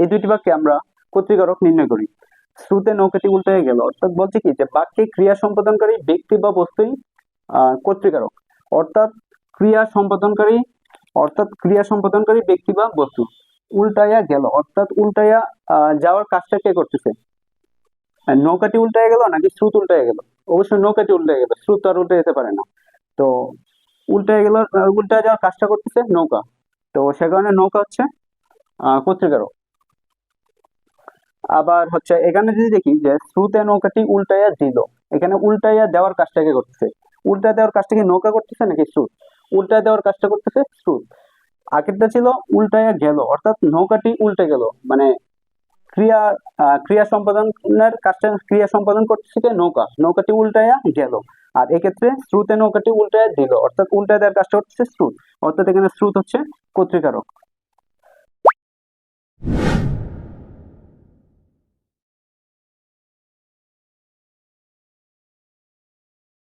এই দুইটি বাক্যে আমরা কর্তৃকারক নির্ণয় করি। শ্রুতে নৌকাটি উল্টে গেল অর্থাৎ বলছে কি যে বাক্যে ক্রিয়া সম্পাদনকারী ব্যক্তি বা বস্তুই কর্তৃকারক। অর্থাৎ ক্রিয়া সম্পাদনকারী অর্থাৎ ক্রিয়া সম্পাদনকারী ব্যক্তি বা বস্তু। উল্টাইয়া গেল অর্থাৎ উল্টাইয়া যাওয়ার কাজটা কে করতেছে? নৌকাটি উল্টাইয়া গেল নাকি স্রোত উল্টাইয়া গেল? অবশ্যই নৌকাটি উল্টাইয়া গেল স্রোত আর উল্টে যেতে পারে না। তো উল্টাইয়া গেল আহ, উল্টায় যাওয়ার কাজটা করতেছে নৌকা। তো সে কারণে নৌকা হচ্ছে আহ, কর্তৃকারক। আবার হচ্ছে এখানে যদি দেখি যে স্রোতে নৌকাটি উল্টাইয়া দিল, এখানে উল্টাইয়া দেওয়ার কাজটা কে করতেছে? উল্টা দেওয়ার কাজটা কি নৌকা করতেছে নাকি স্রোত উল্টা দেওয়ার কাজটা করতেছে স্রোত আগেরটা ছিল উল্টাইয়া গেল, অর্থাৎ নৌকাটি উল্টে গেল। মানে ক্রিয়া ক্রিয়া সম্পাদনের কাজটা, ক্রিয়া সম্পাদন করতেছে কে? নৌকা। নৌকাটি উল্টাইয়া গেল। আর এক্ষেত্রে স্রোতে নৌকাটি উল্টাইয়া দিল, অর্থাৎ উল্টায় দেওয়ার কাজটা হচ্ছে স্রোত অর্থাৎ এখানে স্রোত হচ্ছে কর্তৃকারক।